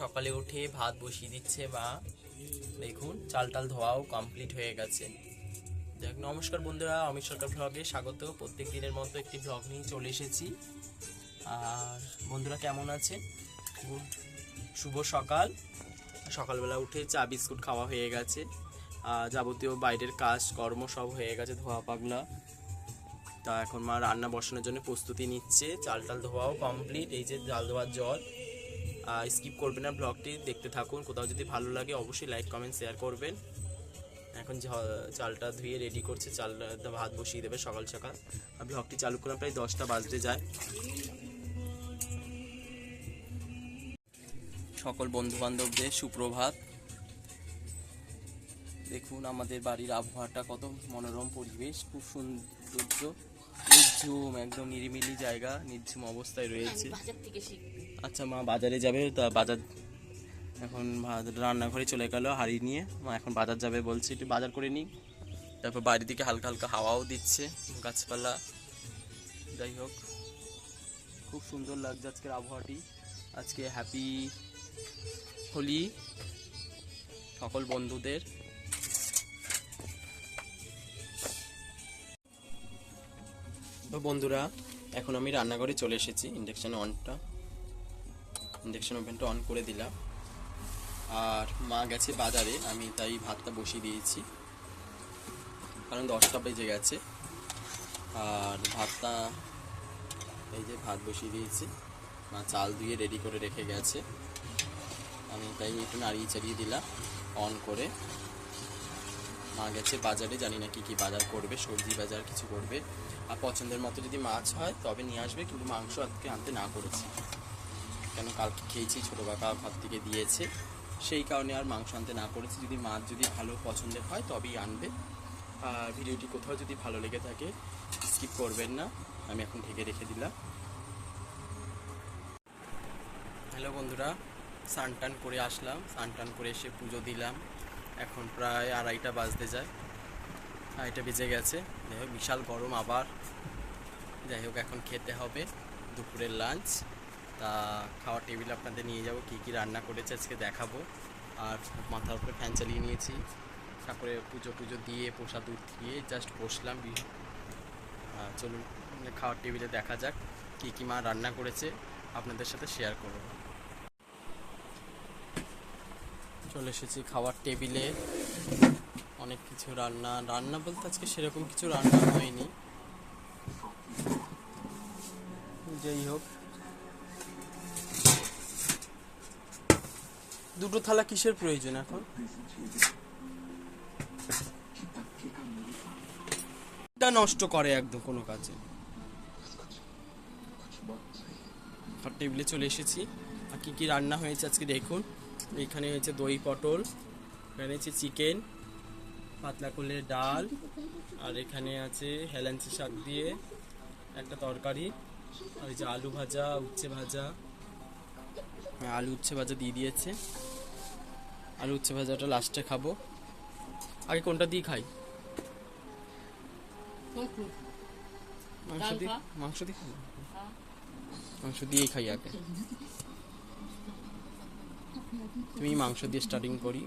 সকালে উঠে ভাত বসিয়ে দিচ্ছে মা। দেখুন চাল টাল ধোয়াও কমপ্লিট হয়ে গেছে। দেখ, নমস্কার বন্ধুরা, অমিত সরকার ব্লগে স্বাগত। প্রত্যেক দিনের মতো একটি ব্লগ নিয়ে চলে এসেছি। আর বন্ধুরা, কেমন আছে গুড, শুভ সকাল। সকালবেলা উঠে চা, বিস্কুট খাওয়া হয়ে গেছে। যাবতীয় বাইরের কাজ, কর্ম সব হয়ে গেছে ধোয়া পাগলা। তা এখন মা রান্না বসানোর জন্য প্রস্তুতি নিচ্ছে। চাল টাল ধোয়াও কমপ্লিট এই যে জাল ধোয়ার জল। স্কিপ করবেন না ব্লগটি দেখতে থাকুন। কোথাও যদি ভালো লাগে, অবশ্যই লাইক কমেন্ট শেয়ার করবেন। এখন চালটা ধুয়ে রেডি করছে। চালটা ভাত বসিয়ে দেবে সকাল সকাল। ব্লগটি চালু করলাম প্রায় দশটা বাজতে যায়। সকল বন্ধু বান্ধবদের সুপ্রভাত। দেখুন আমাদের বাড়ির আবহাওয়াটা কত মনোরম পরিবেশ, খুব সৌন্দর্য। নির্ঝুম একদম নিরিমিলি জায়গা নির্ঝুম অবস্থায় রয়েছে। আচ্ছা মা বাজারে যাবে তা বাজার এখন রান্নাঘরে চলে গেল হাড়ি নিয়ে। মা এখন বাজার যাবে বলছে একটু বাজার করে নিই। তারপর বাইরে দিকে হালকা হালকা হাওয়াও দিচ্ছে গাছপালা। যাই হোক খুব সুন্দর লাগছে আজকের আবহাওয়াটি। আজকে হ্যাপি হোলি সকল বন্ধুদের। তো বন্ধুরা, এখন আমি রান্নাঘরে চলে এসেছি ইন্ডাকশান অনটা ইন্ডাকশান ওভেনটা অন করে দিলাম। আর মা গেছে বাজারে, আমি তাই ভাতটা বসিয়ে দিয়েছি। কারণ দশটা বেজে গেছে। আর ভাতটা, এই যে ভাত বসিয়ে দিয়েছি। মা চাল ধুয়ে রেডি করে রেখে গেছে। আমি তাই একটু নাড়িয়ে চাড়িয়ে দিলাম অন করে। মা গেছে বাজারে, জানি না কি কি বাজার করবে, সবজি বাজার কিছু করবে। আর পছন্দের মতো যদি মাছ হয়, তবে নিয়ে আসবে, কিন্তু মাংস আজকে আনতে না করেছি। কেন, কালকে খেয়েছি, ছোটো কাকা ঘর থেকে দিয়েছে। সেই কারণে আর মাংস আনতে না করেছি। যদি মাছ যদি ভালো পছন্দের হয়, তবেই আনবে। আর ভিডিওটি কোথাও যদি ভালো লেগে থাকে, স্কিপ করবেন না। আমি এখন ঢেকে রেখে দিলাম। হ্যালো বন্ধুরা, স্নান টান করে আসলাম। স্নান টান করে এসে পুজো দিলাম। এখন প্রায় আড়াইটা বাজতে যায়। আড়াইটা বেজে গেছে। যাই হোক, বিশাল গরম আবার। যাই হোক, এখন খেতে হবে। দুপুরের লাঞ্চ তা খাওয়ার টেবিল আপনাদের নিয়ে যাব, কী কী রান্না করেছে আজকে দেখাবো। আর মাথার উপরে ফ্যান চালিয়ে নিয়েছি। ঠাকুরে পুজো পুজো দিয়ে প্রসাদ উঠিয়ে জাস্ট বসলাম। চলুন, খাওয়ার টেবিলে দেখা যাক, কী কী মা রান্না করেছে, আপনাদের সাথে শেয়ার করব। চলে এসেছি খাওয়ার টেবিলে। অনেক কিছু রান্না। রান্না বলতে আজকে সেরকম কিছু রান্না হয়নি। যাই হোক। দুটো থালা কিসের প্রয়োজন এখন? নষ্ট করে একদম কোনো কাজে। টেবিলে চলে এসেছি। আর কি কি রান্না হয়েছে আজকে দেখুন। এখানে হয়েছে দই পটল এখানে হচ্ছে চিকেন পাতলা করলে ডাল আর এখানে আছে হেলাঞ্চি শাক দিয়ে একটা তরকারি আর এই যে আলু ভাজা উচ্ছে ভাজা। হ্যাঁ আলু উচ্ছে ভাজা দিয়ে দিয়েছে। আলু উচ্ছে ভাজাটা লাস্টে খাব। আগে কোনটা দিয়ে খাই? মাংস দিয়ে মাংস দিয়ে খাই মাংস দিয়েই খাই আগে। তুমি মাংস দিয়ে স্টার্টিং করি।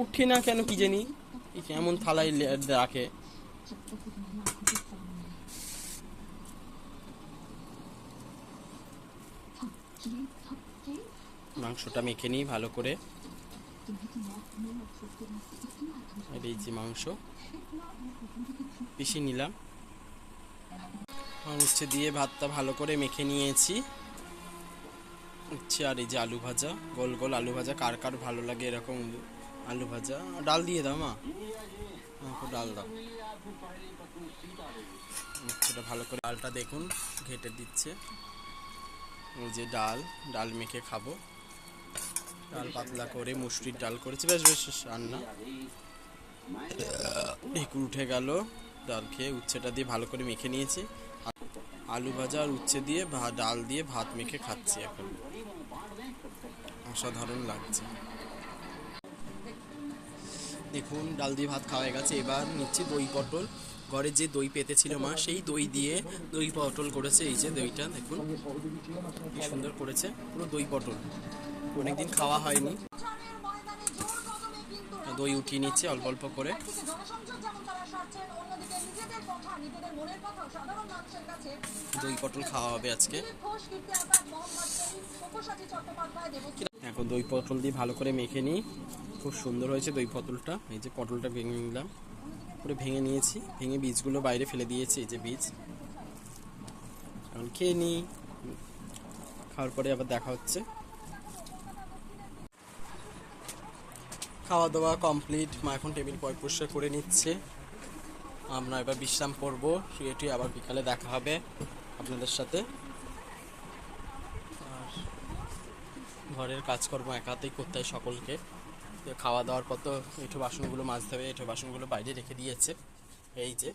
উঠে না কেন কি জানি? এই কেমন থালায় রাখে। মাংসটা মেখে নিই ভালো করে। আর এই যে মাংস পিষে নিলাম। উচ্ছে দিয়ে ভাতটা ভালো করে মেখে নিয়েছি। উচ্ছে আর এই যে আলু ভাজা গোল গোল আলু ভাজা কার কার ভালো লাগে এরকম আলু ভাজা ডাল দিয়ে দাও মা ডাল দাও সেটা ভালো করে ডালটা দেখুন ঘেটে দিচ্ছে ওই যে ডাল ডাল মেখে খাব ডাল পাতলা করে মুসুরির ডাল করেছি বেশ বেশ রান্না ঢেকুর উঠে গেল ডাল খেয়ে উচ্ছেটা দিয়ে ভালো করে মেখে নিয়েছি আলু ভাজা আর উচ্ছে দিয়ে ডাল দিয়ে ভাত মেখে খাচ্ছি এখন। অসাধারণ লাগছে। দেখুন, ডাল দিয়ে ভাত খাওয়া গেছে। এবার নিচ্ছি দই পটল। ঘরে যে দই পেতে ছিল মা, সেই দই দিয়ে দই পটল করেছে। এই যে দইটা, দেখুন। কি সুন্দর করেছে। পুরো দই পটল। অনেকদিন খাওয়া হয়নি। দই উঠিয়ে নিচ্ছে, অল্প অল্প করে। দই পটল খাওয়া হবে আজকে। এখন দই পটল দিয়ে ভালো করে মেখে নিই। খুব সুন্দর হয়েছে দই পটলটা। এই যে পটলটা ভেঙে নিলাম। পুরো ভেঙে নিয়েছি। ভেঙে বীজগুলো বাইরে ফেলে দিয়েছি, এই যে বীজ। এখন খেয়ে নিই। খাওয়ার পরে আবার দেখা হচ্ছে। খাওয়া দাওয়া কমপ্লিট মা এখন টেবিল পয় পরিষ্কার করে নিচ্ছে। আমরা এবার বিশ্রাম করব শুয়ে টুয়ে আবার বিকালে দেখা হবে আপনাদের সাথে। আর ঘরের কাজকর্ম একাতেই করতে হয় সকলকে। খাওয়া দাওয়ার পর তো এঁঠো বাসনগুলো মাজতে হবে, এঁঠো বাসনগুলো বাইরে রেখে দিয়েছে। এই যে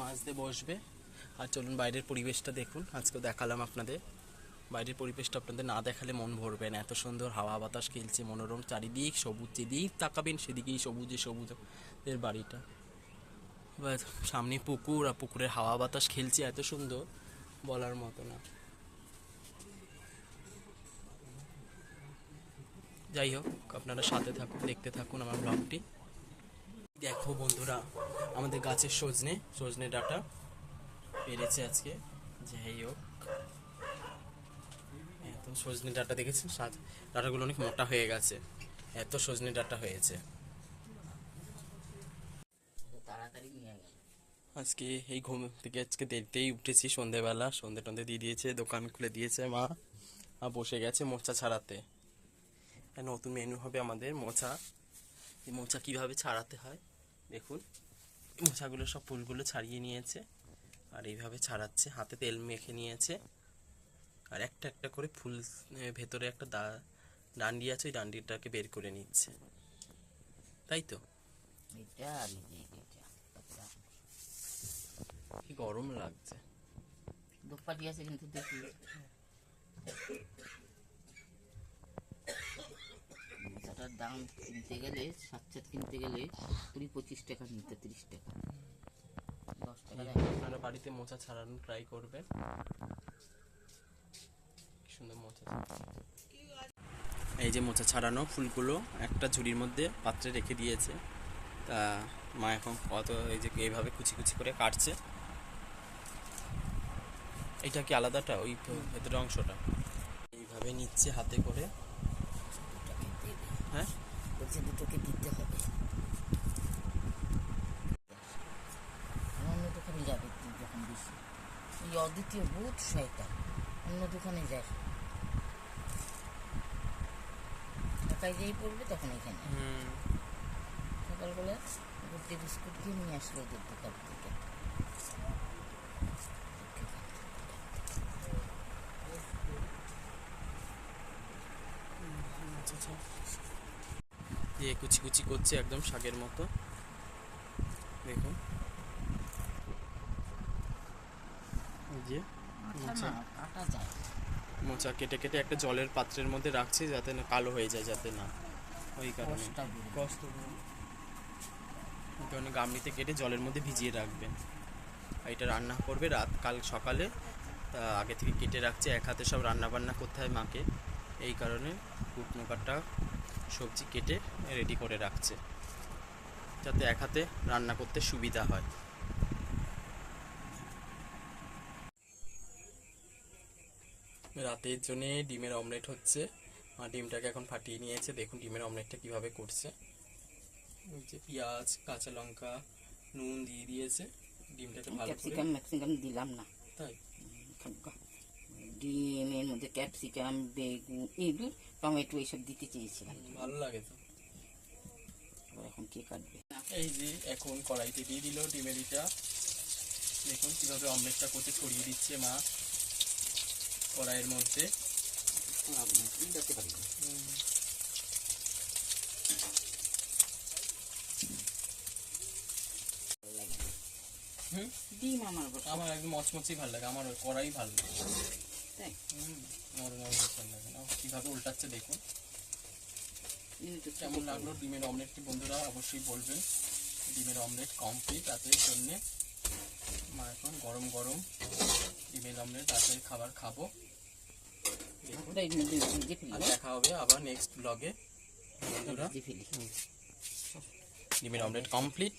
মাজতে বসবে। আর চলুন বাইরের পরিবেশটা দেখুন আজকে দেখালাম আপনাদের। বাইরের পরিবেশটা আপনাদের না দেখালে মন ভরবে না। এত সুন্দর হাওয়া বাতাস খেলছে, মনোরম চারিদিক, সবুজ যেদিক তাকাবেন সেদিকেই সবুজে সবুজ এর বাড়িটা। এবার সামনে পুকুর আর পুকুরের হাওয়া বাতাস খেলছে, এত সুন্দর বলার মতো না। যাই হোক, আপনারা সাথে থাকুন, দেখতে থাকুন আমার ব্লগটি দেখো বন্ধুরা, আমাদের গাছের সজনে সজনে ডাটা পেরেছে আজকে। যাই হোক। এত সজনে ডাটা দেখেছেন? সাত ডাটাগুলো অনেক মোটা হয়ে গেছে। এত সজনে ডাটা হয়েছে। তাড়াতাড়ি আজকে এই ঘুম থেকে আজকে দেরিতেই উঠেছি সন্ধেবেলা। সন্ধে টন্ধে দিয়ে দিয়েছে দোকান খুলে দিয়েছে মা। মা বসে গেছে মোচা ছাড়াতে। নতুন মেনু হবে আমাদের মোচা। এই মোচা কীভাবে ছাড়াতে হয়? দেখুন। মোচাগুলো সব ফুলগুলো ছাড়িয়ে নিয়েছে। আর এইভাবে ছাড়াচ্ছে। হাতে তেল মেখে নিয়েছে। আর একটা একটা করে ফুল ভেতরে একটা দা ডান্ডি আছে ওই ডান্ডিটাকে বের করে নিচ্ছে। তাই তো? কি গরম লাগছে। দোপাটি আছে কিন্তু দেখি। মোচাটার দাম কিনতে গেলে সাত সাত কিনতে গেলে কুড়ি পঁচিশ টাকা নিতে তিরিশ টাকা। দশ টাকা আপনারা বাড়িতে মোচা ছাড়ানোর ট্রাই করবেন কি সুন্দর মোচা ছাড়ানো। এই যে মোচা ছাড়ানো ফুলগুলো একটা ঝুড়ির মধ্যে পাত্রে রেখে দিয়েছে। তা মা এখন কত এই যে এইভাবে কুচি কুচি করে কাটছে। এটা কি আলাদাটা? ওই ভেতরের অংশটা। এইভাবে নিচ্ছে হাতে করে। হ্যাঁ? দুটোকে দিতে হবে। অন্য দোকানে যাবে যখন বেশি। এই অদ্বিতীয় অন্য দোকানে যায় ঢাকায় যেই পড়বে তখন এখানে। সকালবেলা গুড্ডে বিস্কুট দিয়ে নিয়ে আসলো ওদের দোকান থেকে। দিয়ে কুচি কুচি করছে একদম শাকের মতো। দেখুন। এই যে কাটা যায়। মোচা কেটে কেটে একটা জলের পাত্রের মধ্যে রাখছে যাতে না কালো হয়ে যায় যাতে না। ওই কারণে। কষ্ট কারণে গামলিতে কেটে জলের মধ্যে ভিজিয়ে রাখবেন আর এটা রান্না করবে রাত কাল সকালে। তা আগে থেকে কেটে রাখছে এক হাতে সব রান্না বান্না করতে হয় মাকে। এই কারণে কুটনো কাটা সবজি কেটে রেডি করে রাখছে। যাতে এক হাতে রান্না করতে সুবিধা হয়। রাতের জন্য ডিমের অমলেট হচ্ছে। আর ডিমটাকে এখন ফাটিয়ে নিয়েছে। দেখুন ডিমের অমলেটটা কীভাবে করছে। ওই যে পেঁয়াজ কাঁচা লঙ্কা নুন দিয়ে দিয়েছে। ডিমটাকে ভালো ক্যাপসিকাম ম্যাক্সিকাম দিলাম না। তাই? ডিমের মধ্যে ক্যাপসিকাম বেগুন এগুলো টমেটো এইসব দিতে চেয়েছিলাম। ভালো লাগে তো। এখন কে কাটবে? এই যে এখন কড়াইতে দিয়ে দিল ডিমের ইটা। দেখুন কীভাবে অমলেটটা করতে ছড়িয়ে দিচ্ছে মা। কড়াইয়ের মধ্যে। ডিম আমার আমার একদম মচমচি ভালো লাগে আমার ওই কড়াই ভালো লাগে। তাই? হুম নরম নরম ভালো লাগে না। কীভাবে উল্টাচ্ছে দেখুন। কেমন লাগল ডিমের অমলেটটি বন্ধুরা? অবশ্যই বলবেন। ডিমের অমলেট কমপ্লিট রাতের জন্যে মা এখন গরম গরম ডিমের অমলেট রাতের খাবার খাব দেখুন ওটা এর মধ্যে ভেজে ফেলি আর দেখা হবে আবার নেক্সট ব্লগে বন্ধুরা ডিমের অমলেট কমপ্লিট